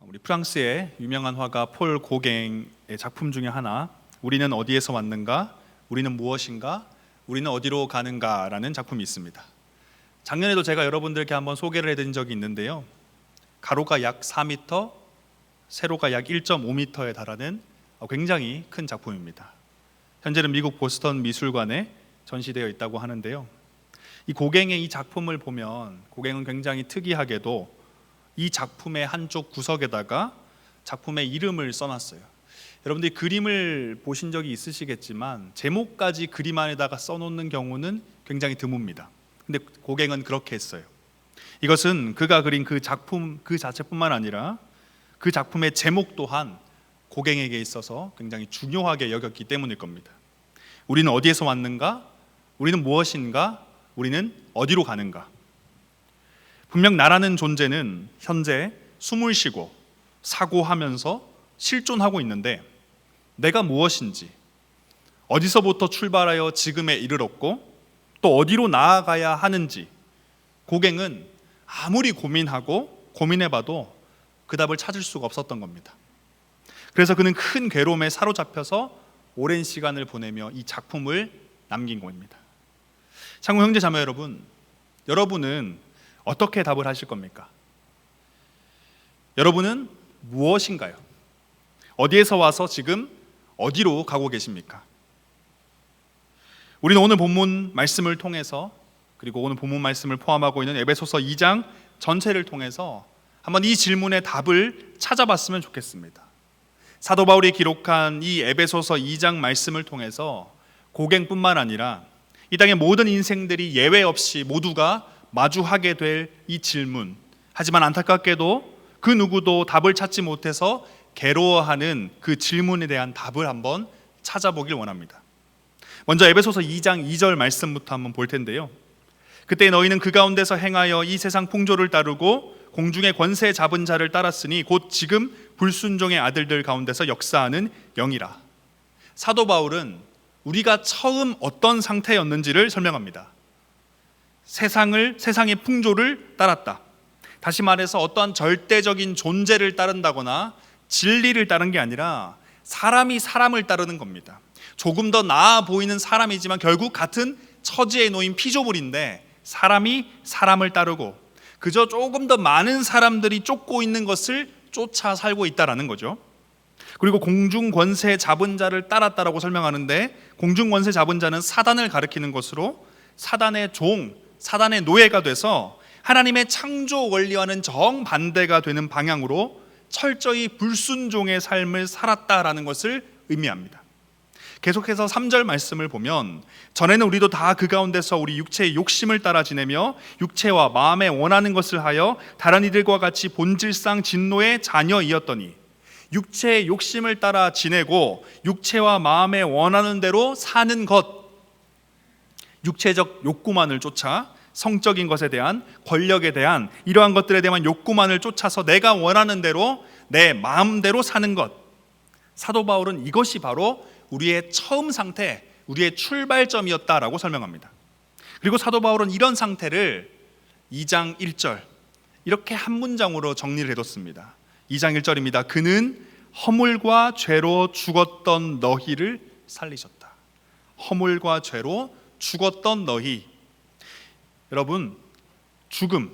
우리 프랑스의 유명한 화가 폴 고갱의 작품 중에 하나 우리는 어디에서 왔는가 우리는 무엇인가 우리는 어디로 가는가라는 작품이 있습니다. 작년에도 제가 여러분들께 한번 소개를 해드린 적이 있는데요. 가로가 약 4m, 세로가 약 1.5m에 달하는 굉장히 큰 작품입니다. 현재는 미국 보스턴 미술관에 전시되어 있다고 하는데요. 이 고갱의 이 작품을 보면 고갱은 굉장히 특이하게도 이 작품의 한쪽 구석에다가 작품의 이름을 써놨어요. 여러분들이 그림을 보신 적이 있으시겠지만 제목까지 그림 안에다가 써놓는 경우는 굉장히 드뭅니다. 근데 고갱은 그렇게 했어요. 이것은 그가 그린 그 작품 그 자체뿐만 아니라 그 작품의 제목 또한 고갱에게 있어서 굉장히 중요하게 여겼기 때문일 겁니다. 우리는 어디에서 왔는가? 우리는 무엇인가? 우리는 어디로 가는가? 분명 나라는 존재는 현재 숨을 쉬고 사고하면서 실존하고 있는데 내가 무엇인지 어디서부터 출발하여 지금에 이르렀고 또 어디로 나아가야 하는지 고갱은 아무리 고민하고 고민해봐도 그 답을 찾을 수가 없었던 겁니다. 그래서 그는 큰 괴로움에 사로잡혀서 오랜 시간을 보내며 이 작품을 남긴 겁니다. 창구 형제 자매 여러분, 여러분은 어떻게 답을 하실 겁니까? 여러분은 무엇인가요? 어디에서 와서 지금 어디로 가고 계십니까? 우리는 오늘 본문 말씀을 통해서 그리고 오늘 본문 말씀을 포함하고 있는 에베소서 2장 전체를 통해서 한번 이 질문의 답을 찾아봤으면 좋겠습니다. 사도 바울이 기록한 이 에베소서 2장 말씀을 통해서 고갱뿐만 아니라 이 땅의 모든 인생들이 예외 없이 모두가 마주하게 될 이 질문. 하지만 안타깝게도 그 누구도 답을 찾지 못해서 괴로워하는 그 질문에 대한 답을 한번 찾아보길 원합니다. 먼저 에베소서 2장 2절 말씀부터 한번 볼 텐데요. 그때 너희는 그 가운데서 행하여 이 세상 풍조를 따르고 공중의 권세 잡은 자를 따랐으니 곧 지금 불순종의 아들들 가운데서 역사하는 영이라. 사도 바울은 우리가 처음 어떤 상태였는지를 설명합니다. 세상을 세상의 풍조를 따랐다. 다시 말해서 어떠한 절대적인 존재를 따른다거나 진리를 따른 게 아니라 사람이 사람을 따르는 겁니다. 조금 더 나아 보이는 사람이지만 결국 같은 처지에 놓인 피조물인데 사람이 사람을 따르고 그저 조금 더 많은 사람들이 쫓고 있는 것을 쫓아 살고 있다라는 거죠. 그리고 공중 권세 잡은 자를 따랐다라고 설명하는데 공중 권세 잡은 자는 사단을 가리키는 것으로 사단의 종, 사단의 노예가 돼서 하나님의 창조 원리와는 정반대가 되는 방향으로 철저히 불순종의 삶을 살았다라는 것을 의미합니다. 계속해서 3절 말씀을 보면 전에는 우리도 다 그 가운데서 우리 육체의 욕심을 따라 지내며 육체와 마음에 원하는 것을 하여 다른 이들과 같이 본질상 진노의 자녀이었더니 육체의 욕심을 따라 지내고 육체와 마음에 원하는 대로 사는 것 육체적 욕구만을 쫓아 성적인 것에 대한 권력에 대한 이러한 것들에 대한 욕구만을 쫓아서 내가 원하는 대로 내 마음대로 사는 것 사도 바울은 이것이 바로 우리의 처음 상태, 우리의 출발점이었다라고 설명합니다. 그리고 사도 바울은 이런 상태를 2장 1절 이렇게 한 문장으로 정리를 해뒀습니다. 2장 1절입니다. 그는 허물과 죄로 죽었던 너희를 살리셨다. 허물과 죄로 죽었던 너희. 여러분, 죽음.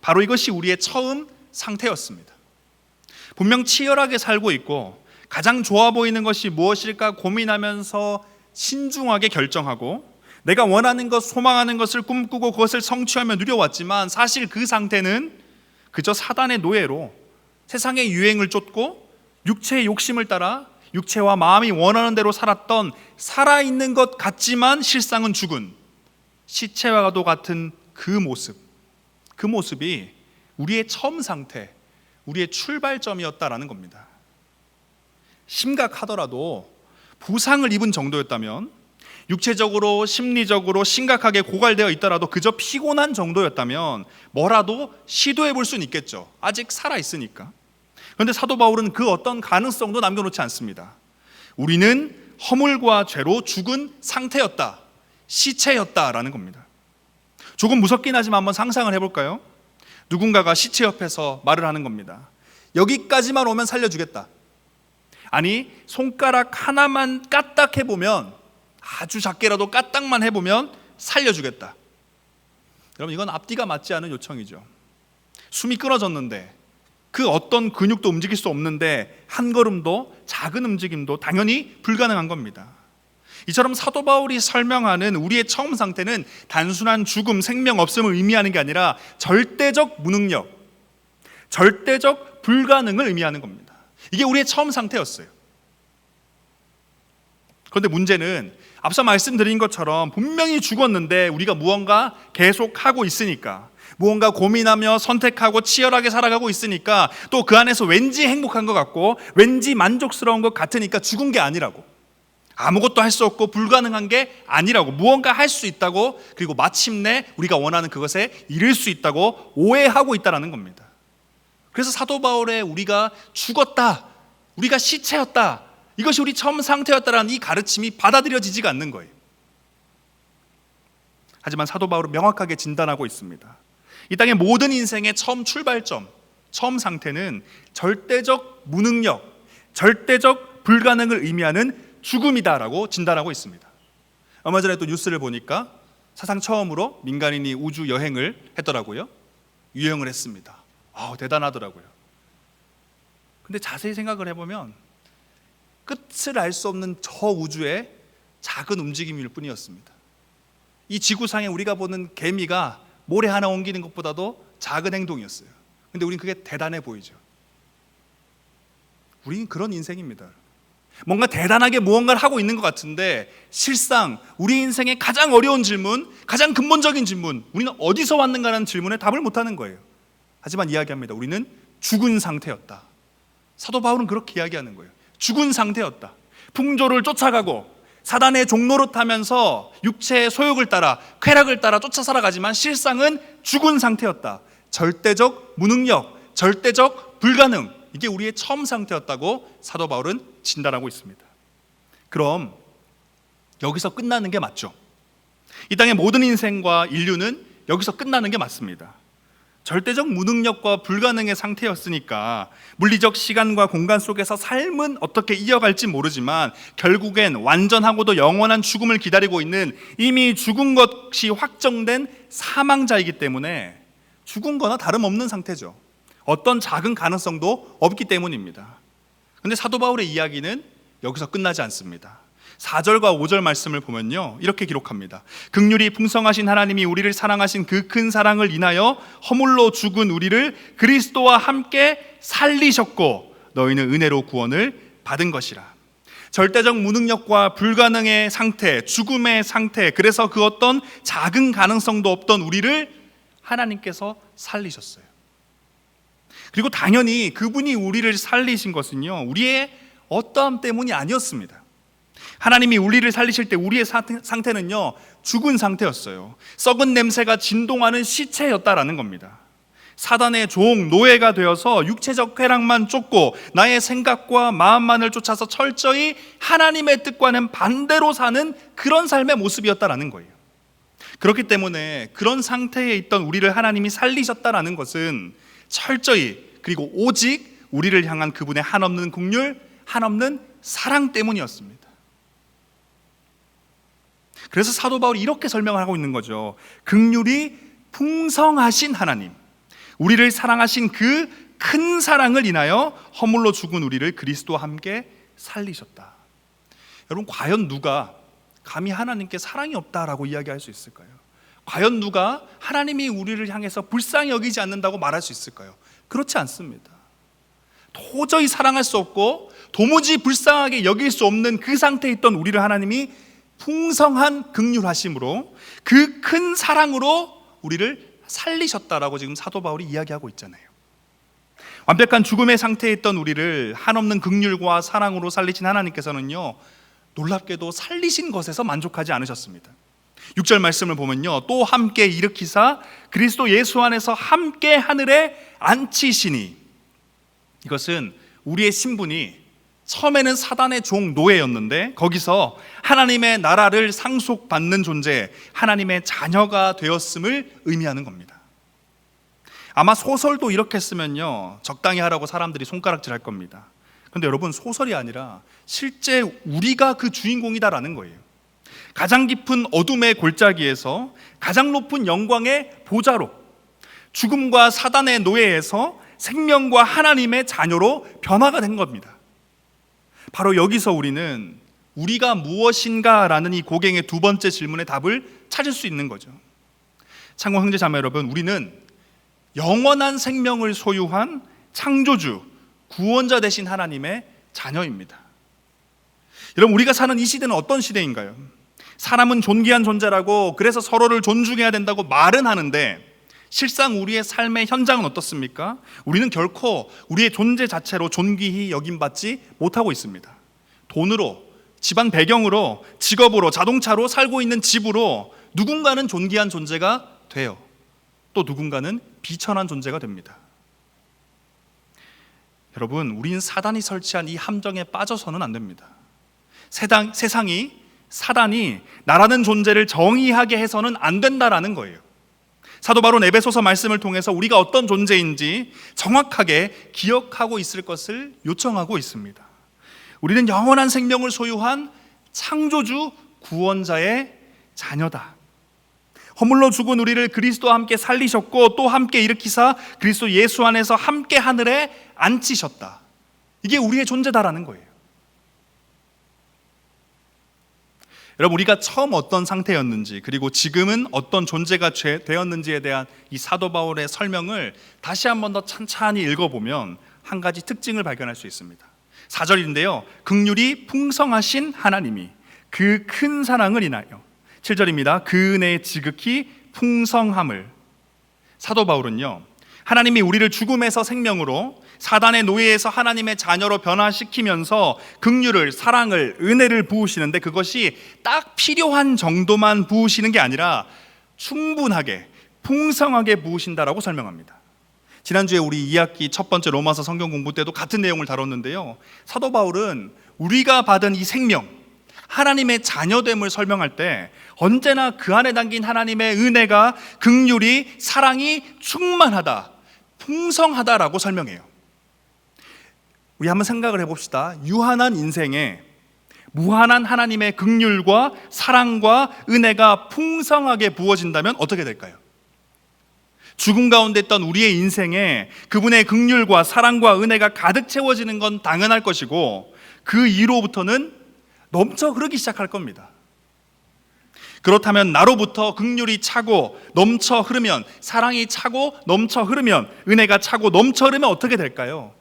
바로 이것이 우리의 처음 상태였습니다. 분명 치열하게 살고 있고 가장 좋아 보이는 것이 무엇일까 고민하면서 신중하게 결정하고 내가 원하는 것, 소망하는 것을 꿈꾸고 그것을 성취하며 누려왔지만 사실 그 상태는 그저 사단의 노예로 세상의 유행을 쫓고 육체의 욕심을 따라 육체와 마음이 원하는 대로 살았던 살아있는 것 같지만 실상은 죽은 시체와도 같은 그 모습, 그 모습이 우리의 처음 상태, 우리의 출발점이었다라는 겁니다. 심각하더라도 부상을 입은 정도였다면 육체적으로 심리적으로 심각하게 고갈되어 있더라도 그저 피곤한 정도였다면 뭐라도 시도해 볼 수는 있겠죠. 아직 살아 있으니까. 그런데 사도 바울은 그 어떤 가능성도 남겨놓지 않습니다. 우리는 허물과 죄로 죽은 상태였다. 시체였다라는 겁니다. 조금 무섭긴 하지만 한번 상상을 해볼까요? 누군가가 시체 옆에서 말을 하는 겁니다. 여기까지만 오면 살려주겠다. 아니, 손가락 하나만 까딱 해보면, 아주 작게라도 까딱만 해보면 살려주겠다. 여러분, 이건 앞뒤가 맞지 않은 요청이죠. 숨이 끊어졌는데, 그 어떤 근육도 움직일 수 없는데, 한 걸음도, 작은 움직임도 당연히 불가능한 겁니다. 이처럼 사도 바울이 설명하는 우리의 처음 상태는 단순한 죽음, 생명 없음을 의미하는 게 아니라 절대적 무능력, 절대적 불가능을 의미하는 겁니다. 이게 우리의 처음 상태였어요. 그런데 문제는 앞서 말씀드린 것처럼 분명히 죽었는데 우리가 무언가 계속 하고 있으니까 무언가 고민하며 선택하고 치열하게 살아가고 있으니까 또 그 안에서 왠지 행복한 것 같고 왠지 만족스러운 것 같으니까 죽은 게 아니라고 아무것도 할 수 없고 불가능한 게 아니라고 무언가 할 수 있다고 그리고 마침내 우리가 원하는 그것에 이를 수 있다고 오해하고 있다라는 겁니다. 그래서 사도 바울의 우리가 죽었다, 우리가 시체였다, 이것이 우리 처음 상태였다라는 이 가르침이 받아들여지지가 않는 거예요. 하지만 사도 바울은 명확하게 진단하고 있습니다. 이 땅의 모든 인생의 처음 출발점, 처음 상태는 절대적 무능력, 절대적 불가능을 의미하는 죽음이다라고 진단하고 있습니다. 얼마 전에 또 뉴스를 보니까 사상 처음으로 민간인이 우주 여행을 했더라고요. 유영을 했습니다. 아, 대단하더라고요. 근데 자세히 생각을 해보면 끝을 알 수 없는 저 우주의 작은 움직임일 뿐이었습니다. 이 지구상에 우리가 보는 개미가 모래 하나 옮기는 것보다도 작은 행동이었어요. 근데 우린 그게 대단해 보이죠. 우린 그런 인생입니다. 뭔가 대단하게 무언가를 하고 있는 것 같은데 실상 우리 인생의 가장 어려운 질문, 가장 근본적인 질문, 우리는 어디서 왔는가라는 질문에 답을 못 하는 거예요. 하지만 이야기합니다. 우리는 죽은 상태였다. 사도 바울은 그렇게 이야기하는 거예요. 죽은 상태였다. 풍조를 쫓아가고 사단의 종로로 타면서 육체의 소욕을 따라 쾌락을 따라 쫓아 살아가지만 실상은 죽은 상태였다. 절대적 무능력, 절대적 불가능. 이게 우리의 처음 상태였다고 사도 바울은 진단하고 있습니다. 그럼 여기서 끝나는 게 맞죠? 이 땅의 모든 인생과 인류는 여기서 끝나는 게 맞습니다. 절대적 무능력과 불가능의 상태였으니까 물리적 시간과 공간 속에서 삶은 어떻게 이어갈지 모르지만 결국엔 완전하고도 영원한 죽음을 기다리고 있는 이미 죽은 것이 확정된 사망자이기 때문에 죽은 거나 다름없는 상태죠. 어떤 작은 가능성도 없기 때문입니다. 근데 사도 바울의 이야기는 여기서 끝나지 않습니다. 4절과 5절 말씀을 보면요. 이렇게 기록합니다. 극률이 풍성하신 하나님이 우리를 사랑하신 그 큰 사랑을 인하여 허물로 죽은 우리를 그리스도와 함께 살리셨고 너희는 은혜로 구원을 받은 것이라. 절대적 무능력과 불가능의 상태, 죽음의 상태, 그래서 그 어떤 작은 가능성도 없던 우리를 하나님께서 살리셨어요. 그리고 당연히 그분이 우리를 살리신 것은요, 우리의 어떠함 때문이 아니었습니다. 하나님이 우리를 살리실 때 우리의 상태, 는요 죽은 상태였어요. 썩은 냄새가 진동하는 시체였다라는 겁니다. 사단의 종, 노예가 되어서 육체적 쾌락만 쫓고 나의 생각과 마음만을 쫓아서 철저히 하나님의 뜻과는 반대로 사는 그런 삶의 모습이었다라는 거예요. 그렇기 때문에 그런 상태에 있던 우리를 하나님이 살리셨다라는 것은 철저히 그리고 오직 우리를 향한 그분의 한없는 국률, 한없는 사랑 때문이었습니다. 그래서 사도 바울이 이렇게 설명을 하고 있는 거죠. 극률이 풍성하신 하나님, 우리를 사랑하신 그 큰 사랑을 인하여 허물로 죽은 우리를 그리스도와 함께 살리셨다. 여러분 과연 누가 감히 하나님께 사랑이 없다라고 이야기할 수 있을까요? 과연 누가 하나님이 우리를 향해서 불쌍히 여기지 않는다고 말할 수 있을까요? 그렇지 않습니다. 도저히 사랑할 수 없고 도무지 불쌍하게 여길 수 없는 그 상태에 있던 우리를 하나님이 풍성한 극률하심으로 그 큰 사랑으로 우리를 살리셨다라고 지금 사도 바울이 이야기하고 있잖아요. 완벽한 죽음의 상태에 있던 우리를 한없는 극률과 사랑으로 살리신 하나님께서는요. 놀랍게도 살리신 것에서 만족하지 않으셨습니다. 6절 말씀을 보면요. 또 함께 일으키사 그리스도 예수 안에서 함께 하늘에 앉히시니 이것은 우리의 신분이 처음에는 사단의 종 노예였는데 거기서 하나님의 나라를 상속받는 존재, 하나님의 자녀가 되었음을 의미하는 겁니다. 아마 소설도 이렇게 쓰면요. 적당히 하라고 사람들이 손가락질 할 겁니다. 근데 여러분 소설이 아니라 실제 우리가 그 주인공이다라는 거예요. 가장 깊은 어둠의 골짜기에서 가장 높은 영광의 보좌로 죽음과 사단의 노예에서 생명과 하나님의 자녀로 변화가 된 겁니다. 바로 여기서 우리는 우리가 무엇인가라는 이 고갱의 두 번째 질문의 답을 찾을 수 있는 거죠. 창공 형제 자매 여러분, 우리는 영원한 생명을 소유한 창조주, 구원자 되신 하나님의 자녀입니다. 여러분, 우리가 사는 이 시대는 어떤 시대인가요? 사람은 존귀한 존재라고 그래서 서로를 존중해야 된다고 말은 하는데 실상 우리의 삶의 현장은 어떻습니까? 우리는 결코 우리의 존재 자체로 존귀히 여김받지 못하고 있습니다. 돈으로, 집안 배경으로, 직업으로, 자동차로 살고 있는 집으로 누군가는 존귀한 존재가 돼요. 또 누군가는 비천한 존재가 됩니다. 여러분, 우린 사단이 설치한 이 함정에 빠져서는 안 됩니다. 세상, 세상이 사단이 나라는 존재를 정의하게 해서는 안 된다라는 거예요. 사도 바로 에베소서 말씀을 통해서 우리가 어떤 존재인지 정확하게 기억하고 있을 것을 요청하고 있습니다. 우리는 영원한 생명을 소유한 창조주 구원자의 자녀다. 허물로 죽은 우리를 그리스도와 함께 살리셨고 또 함께 일으키사 그리스도 예수 안에서 함께 하늘에 앉히셨다. 이게 우리의 존재다라는 거예요. 여러분 우리가 처음 어떤 상태였는지 그리고 지금은 어떤 존재가 되었는지에 대한 이 사도 바울의 설명을 다시 한 번 더 찬찬히 읽어보면 한 가지 특징을 발견할 수 있습니다. 4절인데요. 극률이 풍성하신 하나님이 그 큰 사랑을 인하여 7절입니다. 그 은혜의 지극히 풍성함을 사도 바울은요. 하나님이 우리를 죽음에서 생명으로 사단의 노예에서 하나님의 자녀로 변화시키면서 긍휼을 사랑을 은혜를 부으시는데 그것이 딱 필요한 정도만 부으시는 게 아니라 충분하게 풍성하게 부으신다라고 설명합니다. 지난주에 우리 2학기 첫 번째 로마서 성경 공부 때도 같은 내용을 다뤘는데요. 사도 바울은 우리가 받은 이 생명 하나님의 자녀됨을 설명할 때 언제나 그 안에 담긴 하나님의 은혜가 긍휼이 사랑이 충만하다. 풍성하다라고 설명해요. 우리 한번 생각을 해봅시다. 유한한 인생에 무한한 하나님의 극률과 사랑과 은혜가 풍성하게 부어진다면 어떻게 될까요? 죽음 가운데 있던 우리의 인생에 그분의 극률과 사랑과 은혜가 가득 채워지는 건 당연할 것이고 그 이로부터는 넘쳐 흐르기 시작할 겁니다. 그렇다면 나로부터 극률이 차고 넘쳐 흐르면 사랑이 차고 넘쳐 흐르면 은혜가 차고 넘쳐 흐르면 어떻게 될까요?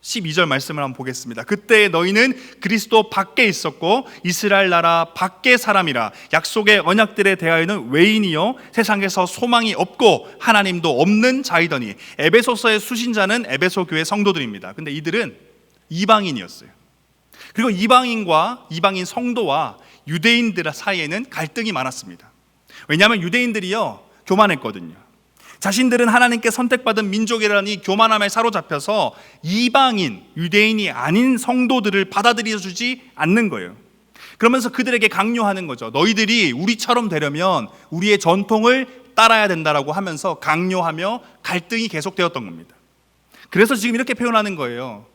12절 말씀을 한번 보겠습니다. 그때 너희는 그리스도 밖에 있었고 이스라엘 나라 밖의 사람이라 약속의 언약들에 대하여는 외인이요 세상에서 소망이 없고 하나님도 없는 자이더니 에베소서의 수신자는 에베소 교회 성도들입니다. 근데 이들은 이방인이었어요. 그리고 이방인과 이방인 성도와 유대인들 사이에는 갈등이 많았습니다. 왜냐하면 유대인들이요 교만했거든요. 자신들은 하나님께 선택받은 민족이라는 이 교만함에 사로잡혀서 이방인, 유대인이 아닌 성도들을 받아들여 주지 않는 거예요. 그러면서 그들에게 강요하는 거죠. 너희들이 우리처럼 되려면 우리의 전통을 따라야 된다라고 하면서 강요하며 갈등이 계속되었던 겁니다. 그래서 지금 이렇게 표현하는 거예요.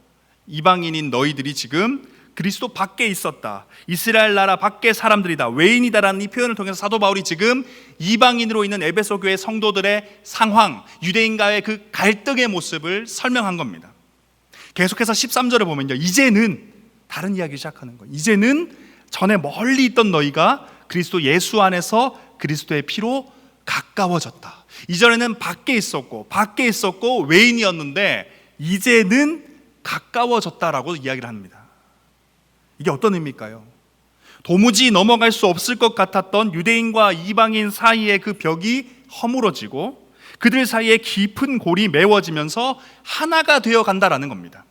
이방인인 너희들이 지금 그리스도 밖에 있었다. 이스라엘 나라 밖의 사람들이다. 외인이다라는 이 표현을 통해서 사도 바울이 지금 이방인으로 있는 에베소 교회 성도들의 상황, 유대인과의 그 갈등의 모습을 설명한 겁니다. 계속해서 13절을 보면요. 이제는 다른 이야기 시작하는 거예요. 이제는 전에 멀리 있던 너희가 그리스도 예수 안에서 그리스도의 피로 가까워졌다. 이전에는 밖에 있었고 밖에 있었고 외인이었는데 이제는 가까워졌다라고 이야기를 합니다. 이게 어떤 의미일까요? 도무지 넘어갈 수 없을 것 같았던 유대인과 이방인 사이의 그 벽이 허물어지고 그들 사이에 깊은 골이 메워지면서 하나가 되어 간다라는 겁니다.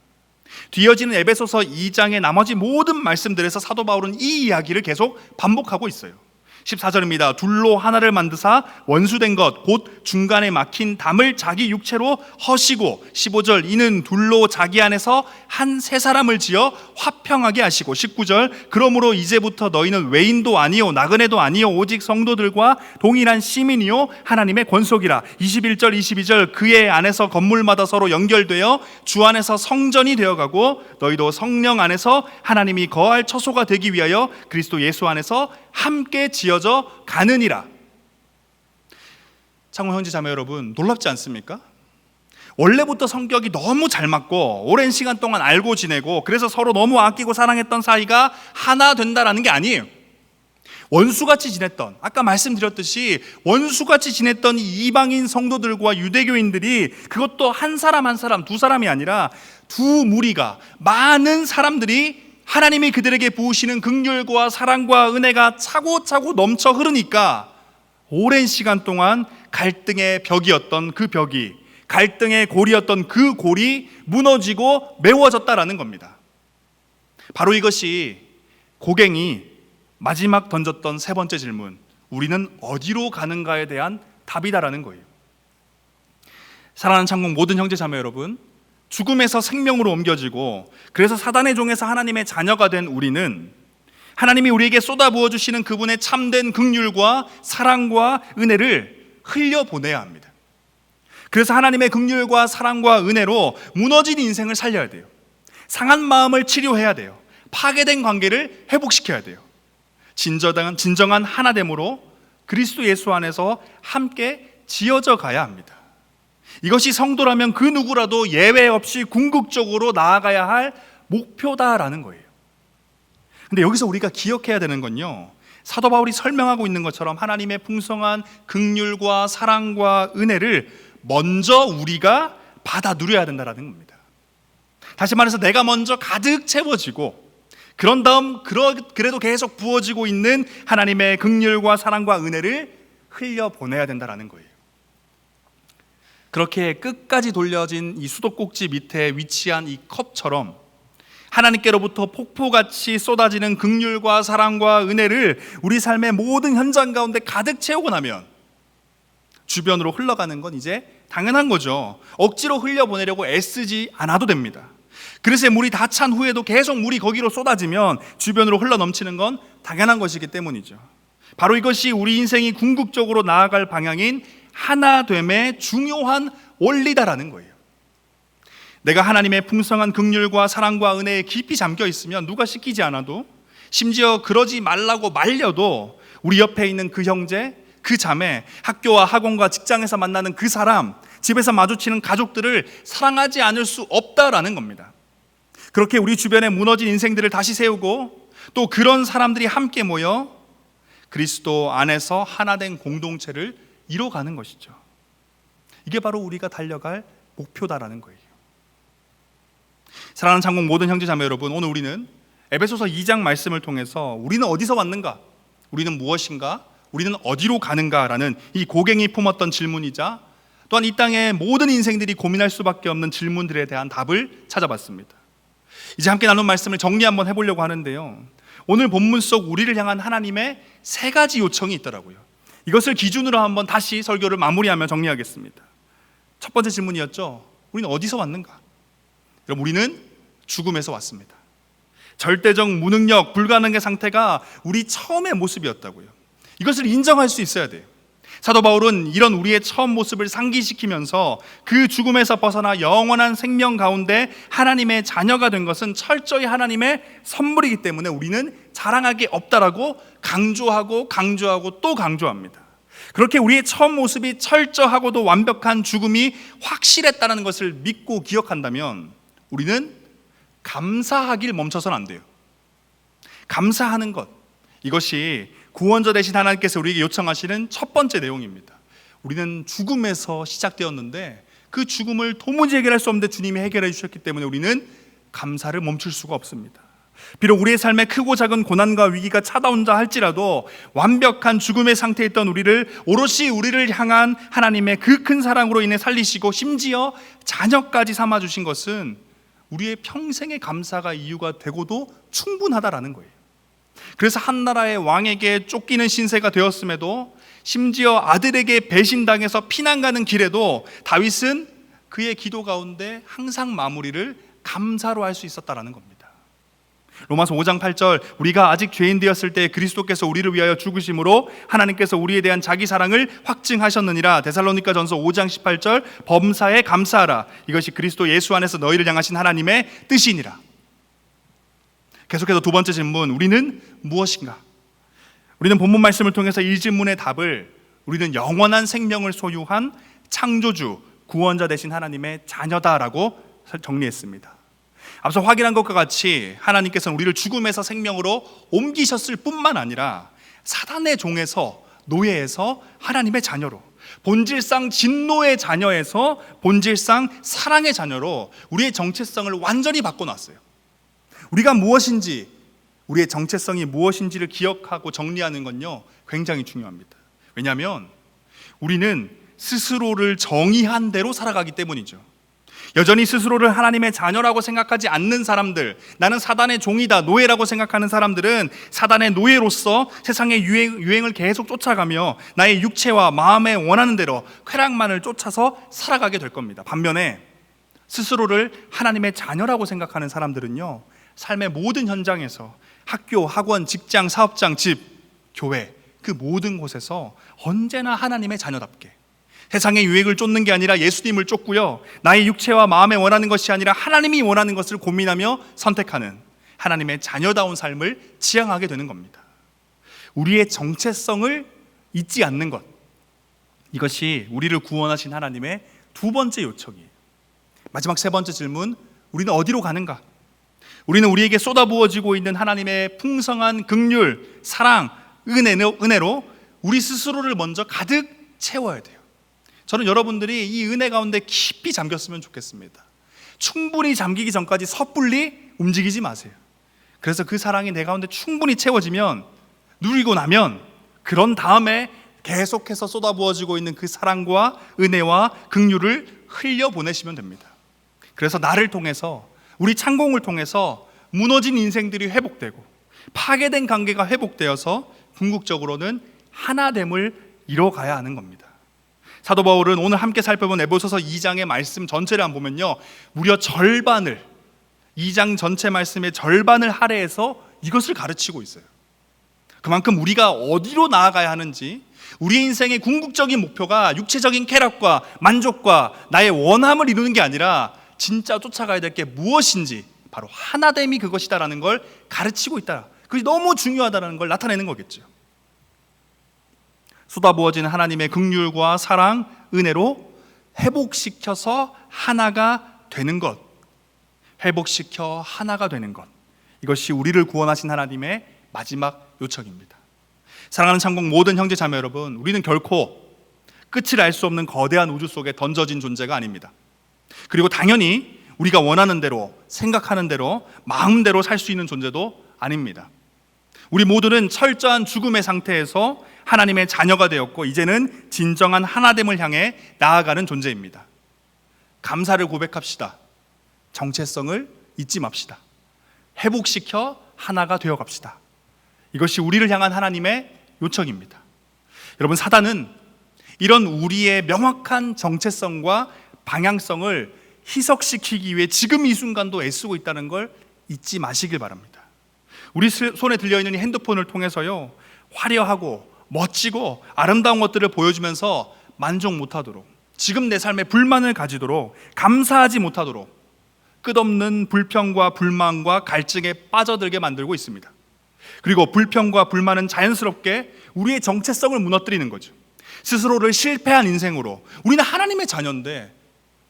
뒤어지는 에베소서 2장의 나머지 모든 말씀들에서 사도 바울은 이 이야기를 계속 반복하고 있어요. 14절입니다. 둘로 하나를 만드사 원수된 것 곧 중간에 막힌 담을 자기 육체로 허시고 15절 이는 둘로 자기 안에서 한 세 사람을 지어 화평하게 하시고 19절 그러므로 이제부터 너희는 외인도 아니요 나그네도 아니요 오직 성도들과 동일한 시민이요 하나님의 권속이라 21절 22절 그의 안에서 건물마다 서로 연결되어 주 안에서 성전이 되어가고 너희도 성령 안에서 하나님이 거할 처소가 되기 위하여 그리스도 예수 안에서 함께 지어져 가느니라. 창호 형제 자매 여러분 놀랍지 않습니까? 원래부터 성격이 너무 잘 맞고 오랜 시간 동안 알고 지내고 그래서 서로 너무 아끼고 사랑했던 사이가 하나 된다라는 게 아니에요. 원수같이 지냈던 아까 말씀드렸듯이 원수같이 지냈던 이 이방인 성도들과 유대교인들이 그것도 한 사람 한 사람 두 사람이 아니라 두 무리가 많은 사람들이 하나님이 그들에게 부으시는 긍휼과 사랑과 은혜가 차고차고 넘쳐 흐르니까 오랜 시간 동안 갈등의 벽이었던 그 벽이 갈등의 골이었던 그 골이 무너지고 메워졌다라는 겁니다. 바로 이것이 고갱이 마지막 던졌던 세 번째 질문, 우리는 어디로 가는가에 대한 답이다라는 거예요. 사랑하는 창공 모든 형제 자매 여러분, 죽음에서 생명으로 옮겨지고 그래서 사단의 종에서 하나님의 자녀가 된 우리는 하나님이 우리에게 쏟아부어 주시는 그분의 참된 긍휼과 사랑과 은혜를 흘려 보내야 합니다. 그래서 하나님의 긍휼과 사랑과 은혜로 무너진 인생을 살려야 돼요. 상한 마음을 치료해야 돼요. 파괴된 관계를 회복시켜야 돼요. 진정한 진정한 하나됨으로 그리스도 예수 안에서 함께 지어져 가야 합니다. 이것이 성도라면 그 누구라도 예외 없이 궁극적으로 나아가야 할 목표다라는 거예요. 근데 여기서 우리가 기억해야 되는 건요. 사도 바울이 설명하고 있는 것처럼 하나님의 풍성한 긍휼과 사랑과 은혜를 먼저 우리가 받아 누려야 된다라는 겁니다. 다시 말해서 내가 먼저 가득 채워지고 그런 다음 그래도 계속 부어지고 있는 하나님의 긍휼과 사랑과 은혜를 흘려 보내야 된다라는 거예요. 그렇게 끝까지 돌려진 이 수도꼭지 밑에 위치한 이 컵처럼 하나님께로부터 폭포같이 쏟아지는 긍휼과 사랑과 은혜를 우리 삶의 모든 현장 가운데 가득 채우고 나면 주변으로 흘러가는 건 이제 당연한 거죠. 억지로 흘려보내려고 애쓰지 않아도 됩니다. 그릇에 물이 다 찬 후에도 계속 물이 거기로 쏟아지면 주변으로 흘러 넘치는 건 당연한 것이기 때문이죠. 바로 이것이 우리 인생이 궁극적으로 나아갈 방향인 하나됨의 중요한 원리다라는 거예요. 내가 하나님의 풍성한 긍휼과 사랑과 은혜에 깊이 잠겨 있으면 누가 시키지 않아도 심지어 그러지 말라고 말려도 우리 옆에 있는 그 형제, 그 자매, 학교와 학원과 직장에서 만나는 그 사람, 집에서 마주치는 가족들을 사랑하지 않을 수 없다라는 겁니다. 그렇게 우리 주변에 무너진 인생들을 다시 세우고 또 그런 사람들이 함께 모여 그리스도 안에서 하나 된 공동체를 이뤄가는 것이죠. 이게 바로 우리가 달려갈 목표다라는 거예요. 사랑하는 장공 모든 형제 자매 여러분, 오늘 우리는 에베소서 2장 말씀을 통해서 우리는 어디서 왔는가? 우리는 무엇인가? 우리는 어디로 가는가라는 이 고갱이 품었던 질문이자 또한 이 땅의 모든 인생들이 고민할 수밖에 없는 질문들에 대한 답을 찾아봤습니다. 이제 함께 나눈 말씀을 정리 한번 해보려고 하는데요. 오늘 본문 속 우리를 향한 하나님의 세 가지 요청이 있더라고요. 이것을 기준으로 한번 다시 설교를 마무리하며 정리하겠습니다. 첫 번째 질문이었죠. 우리는 어디서 왔는가? 여러 우리는 죽음에서 왔습니다. 절대적 무능력, 불가능의 상태가 우리 처음의 모습이었다고요. 이것을 인정할 수 있어야 돼요. 사도 바울은 이런 우리의 처음 모습을 상기시키면서 그 죽음에서 벗어나 영원한 생명 가운데 하나님의 자녀가 된 것은 철저히 하나님의 선물이기 때문에 우리는 자랑할 게 없다라고 강조하고 강조하고 또 강조합니다. 그렇게 우리의 처음 모습이 철저하고도 완벽한 죽음이 확실했다는 것을 믿고 기억한다면 우리는 감사하길 멈춰서는 안 돼요. 감사하는 것. 이것이 구원자 되신 하나님께서 우리에게 요청하시는 첫 번째 내용입니다. 우리는 죽음에서 시작되었는데 그 죽음을 도무지 해결할 수 없는데 주님이 해결해 주셨기 때문에 우리는 감사를 멈출 수가 없습니다. 비록 우리의 삶에 크고 작은 고난과 위기가 찾아온다 할지라도 완벽한 죽음의 상태에 있던 우리를 오롯이 우리를 향한 하나님의 그 큰 사랑으로 인해 살리시고 심지어 자녀까지 삼아 주신 것은 우리의 평생의 감사가 이유가 되고도 충분하다라는 거예요. 그래서 한 나라의 왕에게 쫓기는 신세가 되었음에도 심지어 아들에게 배신당해서 피난 가는 길에도 다윗은 그의 기도 가운데 항상 마무리를 감사로 할 수 있었다라는 겁니다. 로마서 5장 8절 우리가 아직 죄인 되었을 때 그리스도께서 우리를 위하여 죽으심으로 하나님께서 우리에 대한 자기 사랑을 확증하셨느니라. 데살로니가 전서 5장 18절 범사에 감사하라. 이것이 그리스도 예수 안에서 너희를 향하신 하나님의 뜻이니라 계속해서 두 번째 질문 우리는 무엇인가 우리는 본문 말씀을 통해서 이 질문의 답을 우리는 영원한 생명을 소유한 창조주 구원자 되신 하나님의 자녀다라고 정리했습니다. 앞서 확인한 것과 같이 하나님께서는 우리를 죽음에서 생명으로 옮기셨을 뿐만 아니라 사단의 종에서 노예에서 하나님의 자녀로 본질상 진노의 자녀에서 본질상 사랑의 자녀로 우리의 정체성을 완전히 바꿔놨어요. 우리가 무엇인지 우리의 정체성이 무엇인지를 기억하고 정리하는 건요 굉장히 중요합니다. 왜냐하면 우리는 스스로를 정의한 대로 살아가기 때문이죠. 여전히 스스로를 하나님의 자녀라고 생각하지 않는 사람들, 나는 사단의 종이다, 노예라고 생각하는 사람들은 사단의 노예로서 세상의 유행, 유행을 계속 쫓아가며 나의 육체와 마음에 원하는 대로 쾌락만을 쫓아서 살아가게 될 겁니다. 반면에 스스로를 하나님의 자녀라고 생각하는 사람들은요, 삶의 모든 현장에서 학교, 학원, 직장, 사업장, 집, 교회 그 모든 곳에서 언제나 하나님의 자녀답게 세상의 유행을 쫓는 게 아니라 예수님을 쫓고요. 나의 육체와 마음에 원하는 것이 아니라 하나님이 원하는 것을 고민하며 선택하는 하나님의 자녀다운 삶을 지향하게 되는 겁니다. 우리의 정체성을 잊지 않는 것. 이것이 우리를 구원하신 하나님의 두 번째 요청이에요. 마지막 세 번째 질문. 우리는 어디로 가는가? 우리는 우리에게 쏟아부어지고 있는 하나님의 풍성한 극률, 사랑, 은혜로, 은혜로 우리 스스로를 먼저 가득 채워야 돼요. 저는 여러분들이 이 은혜 가운데 깊이 잠겼으면 좋겠습니다. 충분히 잠기기 전까지 섣불리 움직이지 마세요. 그래서 그 사랑이 내 가운데 충분히 채워지면 누리고 나면 그런 다음에 계속해서 쏟아부어지고 있는 그 사랑과 은혜와 긍휼을 흘려 보내시면 됩니다. 그래서 나를 통해서 우리 창공을 통해서 무너진 인생들이 회복되고 파괴된 관계가 회복되어서 궁극적으로는 하나됨을 이뤄가야 하는 겁니다. 사도 바울은 오늘 함께 살펴본 에베소서 2장의 말씀 전체를 안 보면요. 무려 절반을 2장 전체 말씀의 절반을 할애해서 이것을 가르치고 있어요. 그만큼 우리가 어디로 나아가야 하는지 우리 인생의 궁극적인 목표가 육체적인 쾌락과 만족과 나의 원함을 이루는 게 아니라 진짜 쫓아가야 될 게 무엇인지 바로 하나됨이 그것이다라는 걸 가르치고 있다. 그게 너무 중요하다는 걸 나타내는 거겠죠. 쏟아부어진 하나님의 긍휼과 사랑, 은혜로 회복시켜서 하나가 되는 것. 회복시켜 하나가 되는 것. 이것이 우리를 구원하신 하나님의 마지막 요청입니다. 사랑하는 창공 모든 형제 자매 여러분, 우리는 결코 끝을 알 수 없는 거대한 우주 속에 던져진 존재가 아닙니다. 그리고 당연히 우리가 원하는 대로, 생각하는 대로, 마음대로 살 수 있는 존재도 아닙니다. 우리 모두는 철저한 죽음의 상태에서 하나님의 자녀가 되었고 이제는 진정한 하나됨을 향해 나아가는 존재입니다. 감사를 고백합시다. 정체성을 잊지 맙시다. 회복시켜 하나가 되어 갑시다. 이것이 우리를 향한 하나님의 요청입니다. 여러분 사단은 이런 우리의 명확한 정체성과 방향성을 희석시키기 위해 지금 이 순간도 애쓰고 있다는 걸 잊지 마시길 바랍니다. 우리 손에 들려 있는 이 핸드폰을 통해서요 화려하고 멋지고 아름다운 것들을 보여주면서 만족 못하도록 지금 내 삶에 불만을 가지도록 감사하지 못하도록 끝없는 불평과 불만과 갈증에 빠져들게 만들고 있습니다. 그리고 불평과 불만은 자연스럽게 우리의 정체성을 무너뜨리는 거죠. 스스로를 실패한 인생으로 우리는 하나님의 자녀인데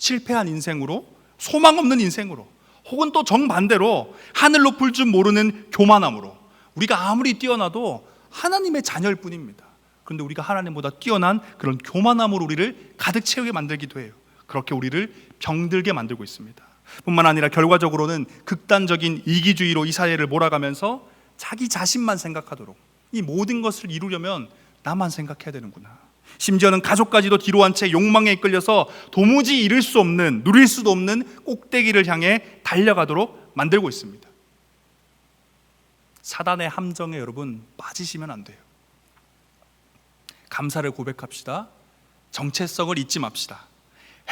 실패한 인생으로 소망 없는 인생으로 혹은 또 정반대로 하늘 높을 줄 모르는 교만함으로 우리가 아무리 뛰어나도 하나님의 자녀일 뿐입니다. 그런데 우리가 하나님보다 뛰어난 그런 교만함으로 우리를 가득 채우게 만들기도 해요. 그렇게 우리를 병들게 만들고 있습니다. 뿐만 아니라 결과적으로는 극단적인 이기주의로 이 사회를 몰아가면서 자기 자신만 생각하도록 이 모든 것을 이루려면 나만 생각해야 되는구나. 심지어는 가족까지도 뒤로 한 채 욕망에 이끌려서 도무지 이룰 수 없는 누릴 수도 없는 꼭대기를 향해 달려가도록 만들고 있습니다. 사단의 함정에 여러분 빠지시면 안 돼요. 감사를 고백합시다. 정체성을 잊지 맙시다.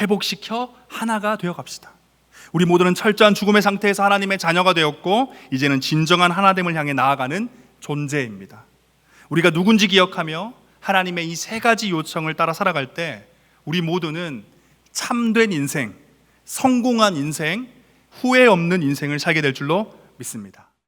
회복시켜 하나가 되어 갑시다. 우리 모두는 철저한 죽음의 상태에서 하나님의 자녀가 되었고 이제는 진정한 하나됨을 향해 나아가는 존재입니다. 우리가 누군지 기억하며 하나님의 이 세 가지 요청을 따라 살아갈 때 우리 모두는 참된 인생, 성공한 인생, 후회 없는 인생을 살게 될 줄로 믿습니다.